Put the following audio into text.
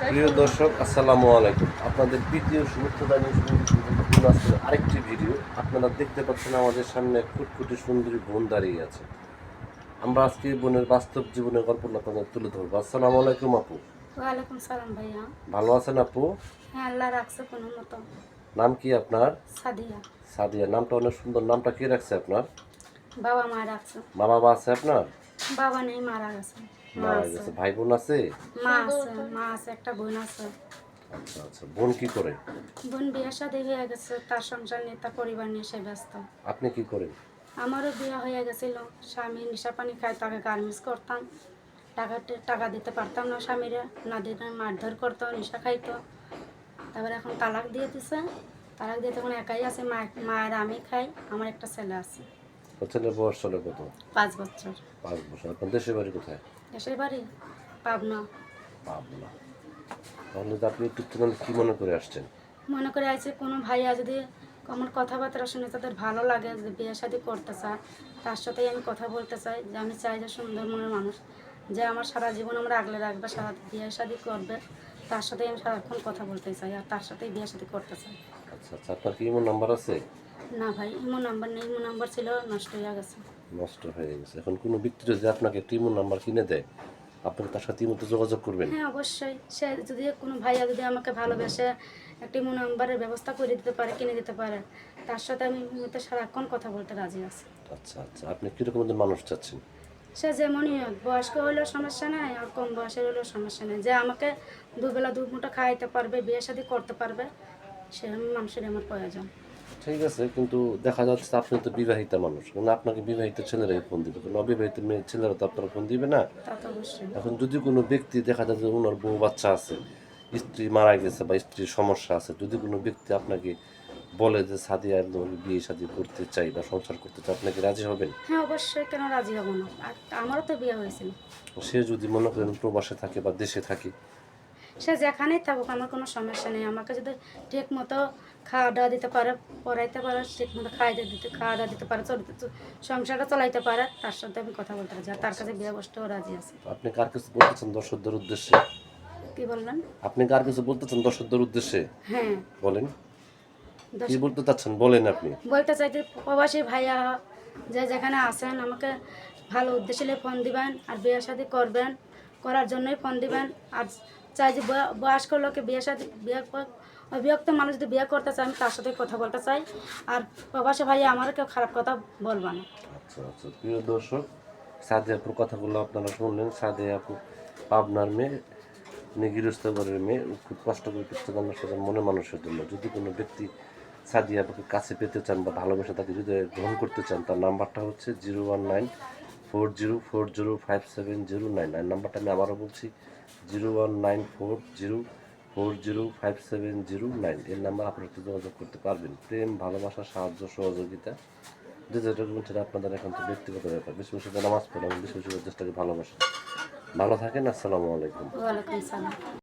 প্রিয় দর্শক আসসালামু আলাইকুম। আপনাদের দ্বিতীয় শুভেচ্ছা জানিয়ে আরেকটি ভিডিও। আপনারা দেখতে পাচ্ছেন আমাদের সামনে ফুটফুটে সুন্দরী বোন দাঁড়িয়ে আছে। আমরা আজকে বোনের বাস্তব জীবনের গল্পটা আপনাদের তুলে ধরবো। আসসালামু আলাইকুম আপু। ওয়ালাইকুম সালাম ভাইয়া। ভালো আছেন আপু? হ্যাঁ আল্লাহ রাখছে কোনো মতো। নাম কি আপনার? সাদিয়া। সাদিয়া নামটা অনেক সুন্দর। নামটা কে রাখছে আপনার? বাবা মা রাখছে। মা বাবা আছে আপনার? বাবা নেই মারা গেছে। মারা গেছে ভাই বোন আছে। মা আছে? মা আছে একটা বোন আছে। আচ্ছা আচ্ছা বোন কি করে? বোন বিয়ে শাদী হয়ে গেছে তার সংসার নিয়ে তার পরিবার নিয়ে সে ব্যস্ত। আপনি কি করেন? আমারও বিয়ে হয়ে গেছিল। স্বামী নেশা পানি খায় তাকে গার্মেন্টস করতাম। টাকা টাকা দিতে পারতাম না স্বামীরা। না দিতে মারধর করতো নেশা খাইতো। তারপরে এখন তালাক দিয়ে দিছে। তালাক দিয়ে তখন একাই আছে মা মায়ের আমি খাই আমার একটা ছেলে আছে। ছেলের বয়স চলে কত? পাঁচ বছর। পাঁচ বছর। আপনার দেশের বাড়ি কোথায়? দেশের বাড়ি পাবনা। পাবনা। তাহলে তো আপনি একটু কি মনে করে আসছেন? মনে করে আছে কোনো ভাইয়া যদি আমার কথাবার্তা শুনে তাদের ভালো লাগে যে বিয়ে শাদী করতে চায় তার সাথেই আমি কথা বলতে চাই যে আমি চাই যে সুন্দর মনের মানুষ যে আমার সারা জীবন আমরা আগলে রাখবে সারা বিয়ে শাদী করবে। তার সাথে আমি সারাক্ষণ কথা বলতে চাই আর তার সাথেই বিয়ে সাথে করতে চাই। আচ্ছা আচ্ছা আপনার কি ইমো নাম্বার আছে? না ভাই ইমো নাম্বার নেই। ইমো নাম্বার ছিল নষ্ট হয়ে গেছে। নষ্ট হয়ে গেছে। এখন কোনো ব্যক্তি যদি আপনাকে একটা ইমো নাম্বার কিনে দেয় আপনি তার সাথে ইমোতে যোগাযোগ করবেন? হ্যাঁ অবশ্যই। সে যদি কোনো ভাইয়া যদি আমাকে ভালোবেসে একটি ইমো নাম্বারের ব্যবস্থা করে দিতে পারে কিনে দিতে পারে তার সাথে আমি ইমোতে সারাক্ষণ কথা বলতে রাজি আছি। আচ্ছা আচ্ছা আপনি কীরকম মানুষ চাচ্ছেন? সে যেমনই হোক বয়স্ক হলেও সমস্যা নেই আর কম বয়সের হলেও সমস্যা নেই। যে আমাকে দুবেলা দু মুঠো খাইতে পারবে বিয়ে শাদি করতে পারবে সেরকম মানুষের আমার প্রয়োজন। ঠিক আছে কিন্তু দেখা যাচ্ছে আপনি তো বিবাহিত মানুষ। কিন্তু আপনাকে বিবাহিত ছেলেরাই ফোন দিবে। কোনো অবিবাহিত মেয়ে ছেলেরা তো আপনার ফোন দিবে না? এখন যদি কোনো ব্যক্তি দেখা যায় যে ওনার বউ বাচ্চা আছে স্ত্রী মারা গেছে বা স্ত্রীর সমস্যা আছে যদি কোনো ব্যক্তি আপনাকে বলে যে সাদিয়া তোমাকে বিয়ে শাদি করতে চাই বা সংসার করতে চাই আপনি কি রাজি হবেন? হ্যাঁ অবশ্যই। কেন রাজি হব না? আর আমারও তো বিয়ে হয়েছিল সে যদি মনে করেন প্রবাসে থাকে বা দেশে থাকে। সে যেখানেই থাকুক আমার কোনো সমস্যা নেই। আমাকে যদি ঠিক মতো খাওয়া দাওয়া দিতে পারে পড়াইতে পারে ঠিক মতো খাইতে দিতে খাওয়া দাওয়া দিতে পারে চলতে সংসারটা চালাইতে পারে তার সাথে আমি কথা বলতে রাজি আর তার কাছে বিয়ে বসতেও রাজি আছে। আপনি কার কিছু বলতেছেন দর্শকদের উদ্দেশ্যে? কি বললেন? আপনি কার কিছু বলতেছেন দর্শকদের উদ্দেশ্যে? হ্যাঁ। বলেন। কি বলতে চাচ্ছেন? বলেন আপনি। বলতে চাই যে প্রবাসী ভাইয়া যে যেখানে আসেন আমাকে ভালো উদ্দেশ্যে ফোন দিবেন আর বিয়ে শাদি করবেন করার জন্যই ফোন দিবেন। আর চাই যে বয়- বয়স্ক লোকে বিয়ে শাদি বিয়ে অবিভক্ত মানুষ যদি বিয়ে করতে চায় আমি তার সাথে কথা বলতে চাই। আর প্রবাসী ভাইয়া আমারও কেউ খারাপ কথা বলবা না। আচ্ছা আচ্ছা। প্রিয় দর্শক সাদে আপুর কথাগুলো আপনারা শুনলেন। সাদে আপু পাবনার মেয়ে উনি গৃহস্থগরের মেয়ে খুব কষ্ট করে মানুষ মনে মানুষের জন্য। যদি কোনো ব্যক্তি সাদিয়া আপুকে কাছে পেতে চান বা ভালোবেসে তাকে যদি গ্রহণ করতে চান, তার নাম্বারটা হচ্ছে zero one nine four zero four zero five seven zero nine. Nine নাম্বারটা আমি আবারও বলছি, zero one nine four zero four zero five seven zero nine. এর নাম্বার আপনারা একটু যোগাযোগ করতে পারবেন। প্রেম, ভালোবাসা, সাহায্য, সহযোগিতা, যে যেটা সেটা আপনাদের এখন তো ব্যক্তিগত ব্যাপার। বেশি বেশি নামাজ পড়েন বেশি বেশি চেষ্টাকে ভালোবাসেন ভালো থাকেন, আসসালামু আলাইকুম।